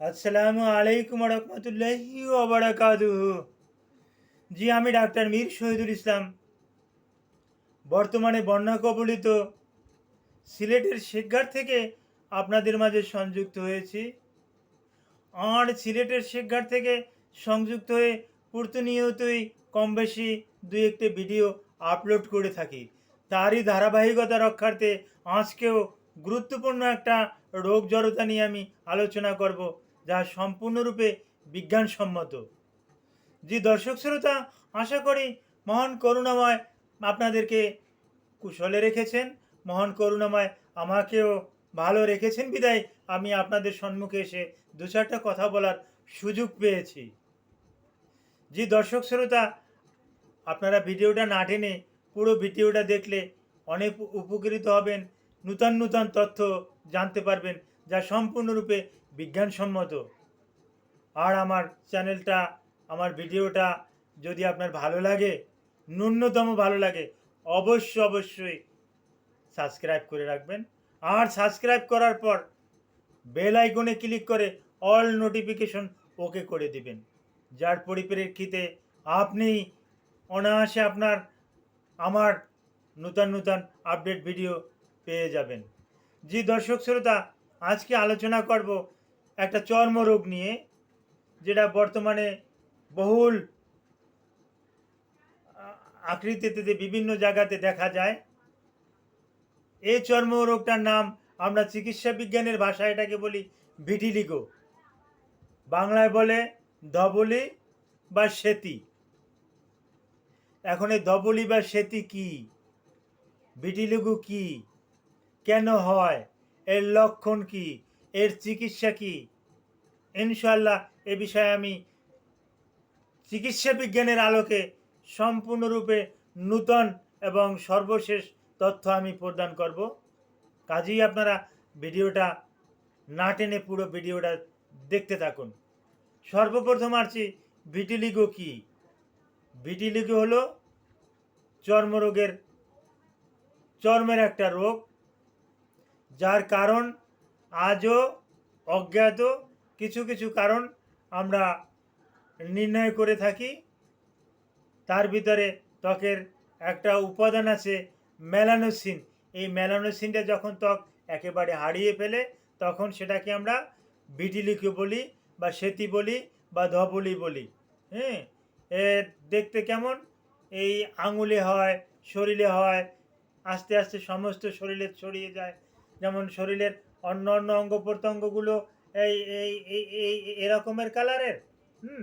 আসসালামু আলাইকুম রহমতুল্লাহি ওবরাকাতু জি, আমি ডাক্তার মীর শহীদুল ইসলাম। বর্তমানে বন্যা কবলিত সিলেটের শেখঘাট থেকে আপনাদের মাঝে সংযুক্ত হয়েছি। আর সিলেটের শেখঘাট থেকে সংযুক্ত হয়ে প্রতিনিয়তই কম বেশি দুই একটি ভিডিও আপলোড করে থাকি। তারই ধারাবাহিকতা রক্ষার্থে আজকেও গুরুত্বপূর্ণ একটা রোগ জড়তা নিয়ে আমি আলোচনা করব। যা সম্পূর্ণরূপে বিজ্ঞানসম্মত। জি দর্শক শ্রোতা, আশা করি মহান করুণাময় আপনাদেরকে কুশলে রেখেছেন, মহান করুণাময় আমাকেও ভালো রেখেছেন। বিদায়, আমি আপনাদের সম্মুখে এসে দু চারটা কথা বলার সুযোগ পেয়েছি। যে দর্শক শ্রোতা, আপনারা ভিডিওটা না টেনে পুরো ভিডিওটা দেখলে অনেক উপকৃত হবেন, নূতন নূতন তথ্য জানতে পারবেন, যা সম্পূর্ণরূপে বিজ্ঞানসম্মত। আর আমার চ্যানেলটা, আমার ভিডিওটা যদি আপনার ভালো লাগে, ন্যূনতম ভালো লাগে অবশ্য অবশ্যই সাবস্ক্রাইব করে রাখবেন। আর সাবস্ক্রাইব করার পর বেল আইকনে ক্লিক করে অল নোটিফিকেশন ওকে করে দিবেন। যার পরিপ্রেক্ষিতে আপনি অনায়াসে আপনার, আমার নূতন নূতন আপডেট ভিডিও পেয়ে যাবেন। জি দর্শক শ্রোতা, আজকে আলোচনা করব একটা চর্মরোগ নিয়ে, যেটা বর্তমানে বহুল আকৃতিতে বিভিন্ন জায়গাতে দেখা যায় এই চর্মরোগটার নাম আমরা চিকিৎসা বিজ্ঞানের ভাষায় এটাকে বলি ভিটিলিগো। বাংলায় বলে ধবলি বা সেতি। এখন এই ধবলি বা সেতি কি? ভিটিলিগু কি? কেন হয়? এর লক্ষণ কি? এর চিকিৎসা কি? ইনশাল্লাহ এ বিষয়ে আমি চিকিৎসা বিজ্ঞানের আলোকে সম্পূর্ণরূপে নূতন এবং সর্বশেষ তথ্য আমি প্রদান করব। কাজেই আপনারা ভিডিওটা না টেনে পুরো ভিডিওটা দেখতে থাকুন। সর্বপ্রথম আসছি ভিটিলিগো কি? ভিটিলিগো হলো চর্মরোগের, চর্মের একটা রোগ, যার কারণ আজও অজ্ঞাত, কিছু কিছু কারণ আমরা নির্ণয় করে থাকি। তার ভিতরে ত্বকের একটা উপাদান আছে মেলানোসিন। এই মেলানোসিনটা যখন ত্বক একেবারে হারিয়ে ফেলে, তখন সেটাকে আমরা বিটিলিকে বলি বা সেতি বলি বা ধবলি বলি। হ্যাঁ এ দেখতে কেমন? এই আঙুলে হয়, শরীরে হয়, আস্তে আস্তে সমস্ত শরীরে ছড়িয়ে যায়। যেমন শরীরের অন্য অন্য অঙ্গ প্রত্যঙ্গগুলো এই এই এই এরকমের কালারের, হুম?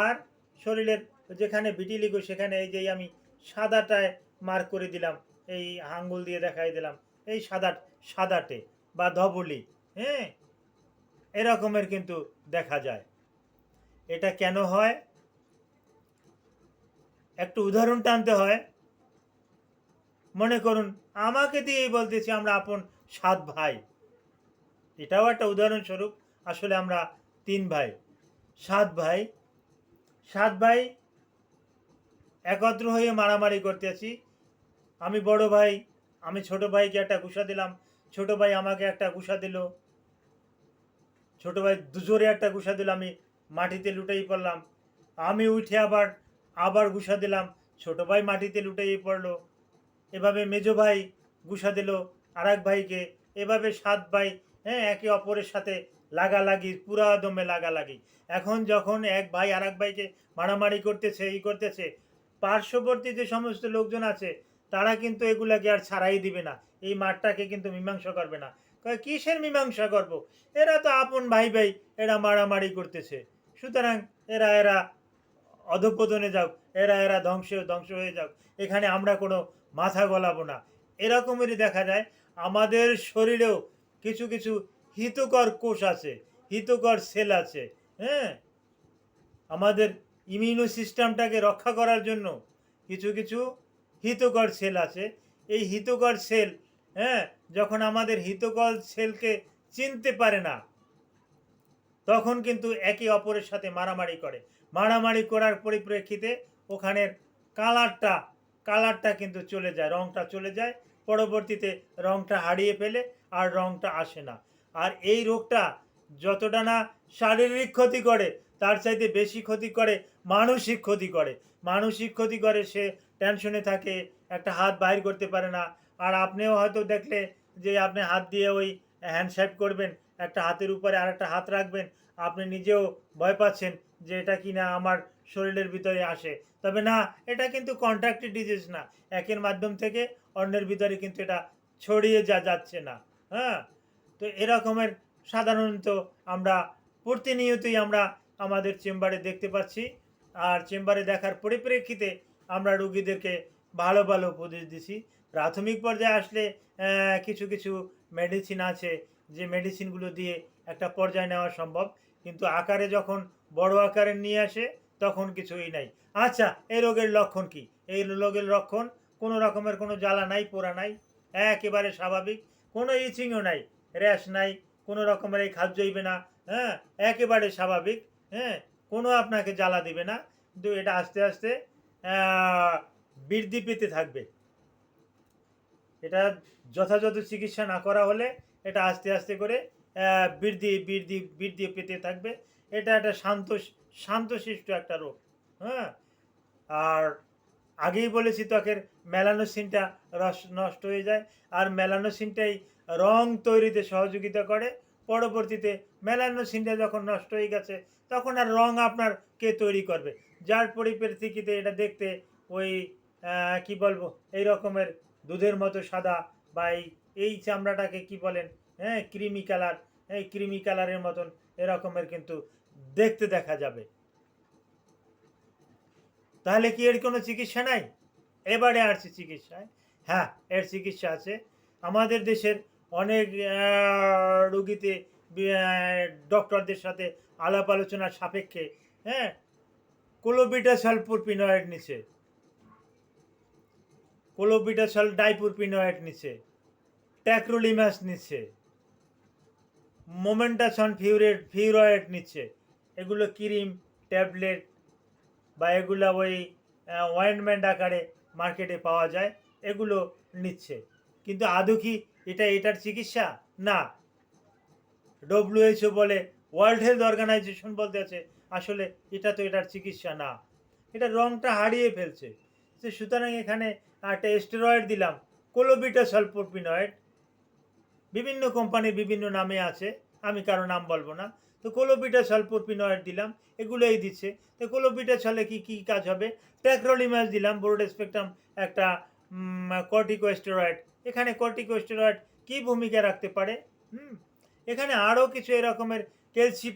আর শরীরের যেখানে ভিটিলিগো সেখানে এই যে আমি সাদাটায় মার্ক করে দিলাম, এই আঙ্গুল দিয়ে দেখাই দিলাম, এই সাদা, সাদাটে বা ধবলি হ্যাঁ? এরকমের কিন্তু দেখা যায়। এটা কেন হয়? একটু উদাহরণ টানতে হয়। মনে করুন, আমাকে দিয়েই বলতেছি আমরা আপন সাত ভাই। এটাও একটা উদাহরণস্বরূপ। আসলে আমরা তিন ভাই, সাত ভাই সাত ভাই একত্র হয়ে মারামারি করতে আছি। আমি বড় ভাই, আমি ছোট ভাইকে একটা ঘুষা দিলাম, ছোট ভাই আমাকে একটা ঘুষা দিল, ছোট ভাই দুজোরে একটা ঘুষা দিল, আমি মাটিতে লুটাই পড়লাম। আমি উঠে আবার আবার ঘুষা দিলাম, ছোট ভাই মাটিতে লুটাই পড়ল। এভাবে মেজো ভাই ঘুষা দিল আর ভাইকে, এভাবে সাত ভাই হ্যাঁ একে অপরের সাথে লাগালাগি, পুরা দমে লাগালাগি। এখন যখন এক ভাই আর এক ভাইকে মারামারি করতেছে, ই করতেছে, পার্শ্ববর্তী যে সমস্ত লোকজন আছে, তারা কিন্তু এগুলাকে আর ছাড়াই দিবে না। এই মাঠটাকে কিন্তু মীমাংসা করবে না। কিসের মীমাংসা করব? এরা তো আপন ভাই ভাই, এরা মারামারি করতেছে। সুতরাং এরা এরা অধপতনে যাক, এরা এরা ধ্বংস ধ্বংস হয়ে যাক। এখানে আমরা কোনো মাথা গলাবো না। এরকমেরই দেখা যায়, আমাদের শরীরেও কিছু কিছু হিতকর কোষ আছে, হিতকর সেল আছে হ্যাঁ? আমাদের ইমিউনো সিস্টেমটাকে রক্ষা করার জন্য কিছু কিছু হিতকর সেল আছে। এই হিতকর সেল হ্যাঁ যখন আমাদের হিতকর সেলকে চিনতে পারে না, তখন কিন্তু একে অপরের সাথে মারামারি করে। মারামারি করার পরিপ্রেক্ষিতে ওখানের কালারটা কালারটা কিন্তু চলে যায়, রংটা চলে যায়। পরবর্তীতে রংটা হারিয়ে ফেলে আর রংটা আসে না। আর এই রোগটা যতটা না শারীরিক ক্ষতি করে, তার চাইতে বেশি ক্ষতি করে মানসিক ক্ষতি করে। মানসিক ক্ষতি করে সে টেনশনে থাকে, একটা হাত বাইর করতে পারে না। আর আপনিও হয়তো দেখলে যে আপনি হাত দিয়ে ওই হ্যান্ডশেক করবেন, একটা হাতের উপরে আর একটা হাত রাখবেন, আপনি নিজেও ভয় পাচ্ছেন যে এটা কি না আমার শরীরের ভিতরে আসে। তবে না, এটা কিন্তু কন্ট্রাক্টেড ডিজিজ না। একের মাধ্যম থেকে অন্যের ভিতরে কিন্তু এটা ছড়িয়ে যা যাচ্ছে না। হ্যাঁ? তো এরকমের সাধারণত আমরা প্রতিনিয়তই আমরা আমাদের চেম্বারে দেখতে পাচ্ছি। আর চেম্বারে দেখার পরিপ্রেক্ষিতে আমরা রুগীদেরকে ভালো ভালো উপদেশ দিছি। প্রাথমিক পর্যায়ে আসলে কিছু কিছু মেডিসিন আছে যে মেডিসিনগুলো দিয়ে একটা পর্যায়ে নেওয়া সম্ভব। কিন্তু আকারে যখন বড় আকারে নিয়ে আসে, তখন কিছুই নাই। আচ্ছা এই রোগের লক্ষণ কি? এই রোগের লক্ষণ কোনো রকমের কোনো জ্বালা নাই, পোড়া নাই, একেবারে স্বাভাবিক, কোনো ইচিংও নাই, র্যাশ নাই, কোনো রকমের এই খাদ্য হইবে না হ্যাঁ একেবারে স্বাভাবিক হ্যাঁ কোনো আপনাকে জ্বালা দিবে না, কিন্তু এটা আস্তে আস্তে বৃদ্ধি পেতে থাকবে। এটা যথাযথ চিকিৎসা না করা হলে এটা আস্তে আস্তে করে বৃদ্ধি বৃদ্ধি বৃদ্ধি পেতে থাকবে। এটা একটা শান্ত, শান্তশিষ্ট একটা রোগ হ্যাঁ আর আগেই বলেছি ত্বকের মেলানোসিনটা রস, নষ্ট হয়ে যায়। আর মেলানোসিনটাই রং তৈরিতে সহযোগিতা করে। পরবর্তীতে মেলানোসিনটা যখন নষ্ট হয়ে গেছে, তখন আর রং আপনার কে তৈরি করবে? যার পরিপ্রেক্ষিতে এটা দেখতে ওই কি বলব, এই রকমের দুধের মতো সাদা বা এই এই চামড়াটাকে কি বলেন হ্যাঁ ক্রিমি কালার, এই ক্রিমি কালারের মতন এরকমের কিন্তু দেখতে দেখা যাবে। তাহলে কি এর কোনো চিকিৎসা নাই? এবারে আসছে চিকিৎসায়। হ্যাঁ এর চিকিৎসা আছে। আমাদের দেশের অনেক রুগীতে ডক্টরদের সাথে আলাপ আলোচনার সাপেক্ষে হ্যাঁ কোলোবিটাসল পুরপিনয়েড নিচ্ছে কোলোবিটাসল ডাইপুরপিনয়েড নিচ্ছে ট্যাক্রোলিমাস নিচ্ছে মোমেন্টাসন ফিউরেট ফিউরয়েড নিচ্ছে এগুলো ক্রিম, ট্যাবলেট বা এগুলো ওই ওয়েন্টমেন্ট আকারে মার্কেটে পাওয়া যায়, এগুলো নিচ্ছে। কিন্তু আদৌ কি এটা এটার চিকিৎসা? না। ডব্লিউএইচও বলে ওয়ার্ল্ড হেলথ অর্গানাইজেশন বলতে আছে, আসলে এটা তো এটার চিকিৎসা না। এটা রংটা হারিয়ে ফেলছে। তো সুতরাং এখানে একটা স্টেরয়েড দিলাম কোলোবিটা সলপোরপিনয়েড বিভিন্ন কোম্পানির বিভিন্ন নামে আছে, আমি কারও নাম বলব না। তো কোলোবিটা সলপোরপিনয়েড দিলাম, এগুলোই দিচ্ছে। তো কোলোবিটা ছলে কি কি কাজ হবে? ট্যাক্রোলিমাস দিলাম, বোর্ড স্পেকট্রাম, একটা কর্টিকোস্টেরয়েড। এখানে কর্টিকোস্টেরয়েড কি ভূমিকা রাখতে পারে? হুম, এখানে আরও কিছু এরকমের ক্যালসি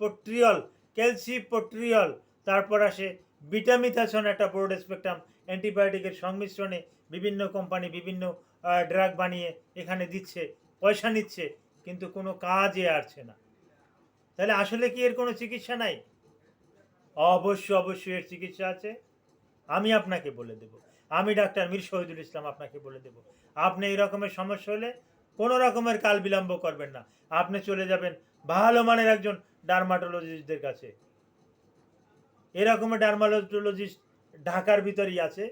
পট্রিয়ল ক্যালসি পট্রিয়ল, তারপর আসে বিটামিথাসন, একটা ব্রড স্পেকট্রাম, অ্যান্টিবায়োটিকের সংমিশ্রণে বিভিন্ন কোম্পানি বিভিন্ন ড্রাগ বানিয়ে এখানে দিচ্ছে, পয়সা নিচ্ছে। কিন্তু কোনো কাজে আসছে না। তাহলে আসলে কি এর কোনো চিকিৎসা নাই? অবশ্যই অবশ্যই এর চিকিৎসা আছে। আমি আপনাকে বলে দেব। আমি ডাক্তার মীর শহীদুল ইসলাম আপনাকে বলে দেব। আপনি এই রকমের সমস্যা হলে কোনো রকমের কাল বিলম্ব করবেন না। আপনি চলে যাবেন ভালো মানের একজন ডার্মাটোলজিস্টদের কাছে। এরকমের ডার্মাটোলজিস্ট ঢাকার ভিতরেই আছে।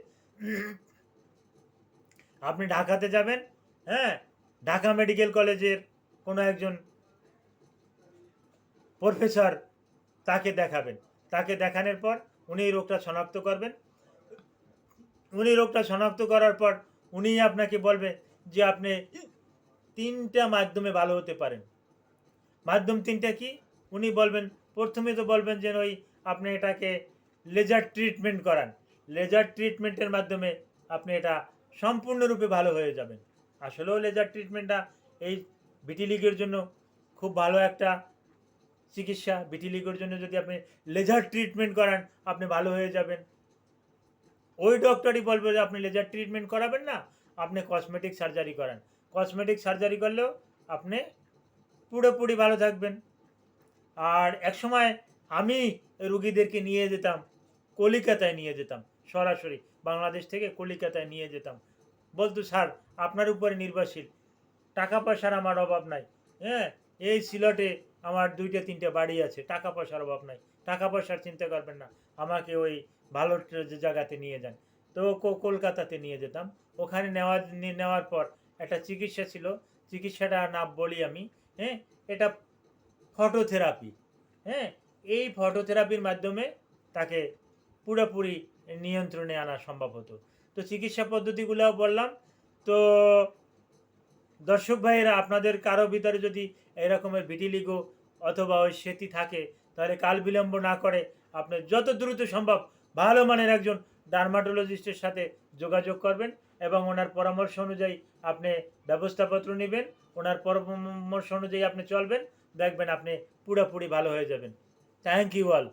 আপনি ঢাকাতে যাবেন হ্যাঁ? ঢাকা মেডিকেল কলেজের কোনো একজন প্রফেসর তাকে দেখাবেন। তাকে দেখানোর পর উনি রোগটা শনাক্ত করবেন। উনি রোগটা শনাক্ত করার পর উনি আপনাকে বলবে যে আপনি তিনটা মাধ্যমে ভালো হতে পারেন। মাধ্যম তিনটা কি? উনি বলবেন, প্রথমে তো বলবেন যে ওই আপনি এটাকে লেজার ট্রিটমেন্ট করান। লেজার ট্রিটমেন্টের মাধ্যমে আপনি এটা সম্পূর্ণরূপে ভালো হয়ে যাবেন। আসলেও লেজার ট্রিটমেন্টটা এই ভিটিলিগের জন্য খুব ভালো একটা চিকিৎসা। ভিটিলিগের জন্য যদি আপনি লেজার ট্রিটমেন্ট করান, আপনি ভালো হয়ে যাবেন। ওই ডক্টরই বলবে যে, আপনি লেজার ট্রিটমেন্ট করাবেন না, আপনি কসমেটিক সার্জারি করান। কসমেটিক সার্জারি করলেও আপনি পুরোপুরি ভালো থাকবেন। আর একসময় আমি রুগীদেরকে নিয়ে যেতাম, কলিকাতায় নিয়ে যেতাম, সরাসরি বাংলাদেশ থেকে কলিকাতায় নিয়ে যেতাম। বলতো, স্যার, আপনার উপরে নির্ভরশীল। টাকা পয়সার আমার অভাব নাই। হ্যাঁ? এই সিলটে আমার দুইটা, তিনটে বাড়ি আছে টাকা পয়সার অভাব নাই। টাকা পয়সার চিন্তা করবেন না। আমাকে ওই ভালো যে জায়গাতে নিয়ে যান। তো কলকাতাতে নিয়ে যেতাম। ওখানে নেওয়া, নেওয়ার পর একটা চিকিৎসা ছিল। চিকিৎসাটা না বলি আমি হ্যাঁ? এটা ফটোথেরাপি হ্যাঁ? এই ফটোথেরাপির মাধ্যমে তাকে পুরোপুরি নিয়ন্ত্রণে আনা সম্ভব হতো। তো চিকিৎসা পদ্ধতিগুলোও বললাম। তো দর্শক ভাইয়েরা, আপনাদের কারও ভিতরে যদি এরকমের ভিটিলিগো অথবা ওই সেতি থাকে, তাহলে কাল বিলম্ব না করে আপনি যত দ্রুত সম্ভব ভালো মানের একজন ডার্মাটোলজিস্টের সাথে যোগাযোগ করবেন এবং ওনার পরামর্শ অনুযায়ী আপনি ব্যবস্থাপত্র নেবেন, ওনার পরামর্শ অনুযায়ী আপনি চলবেন, দেখবেন আপনি পুরোপুরি ভালো হয়ে যাবেন। Thank you all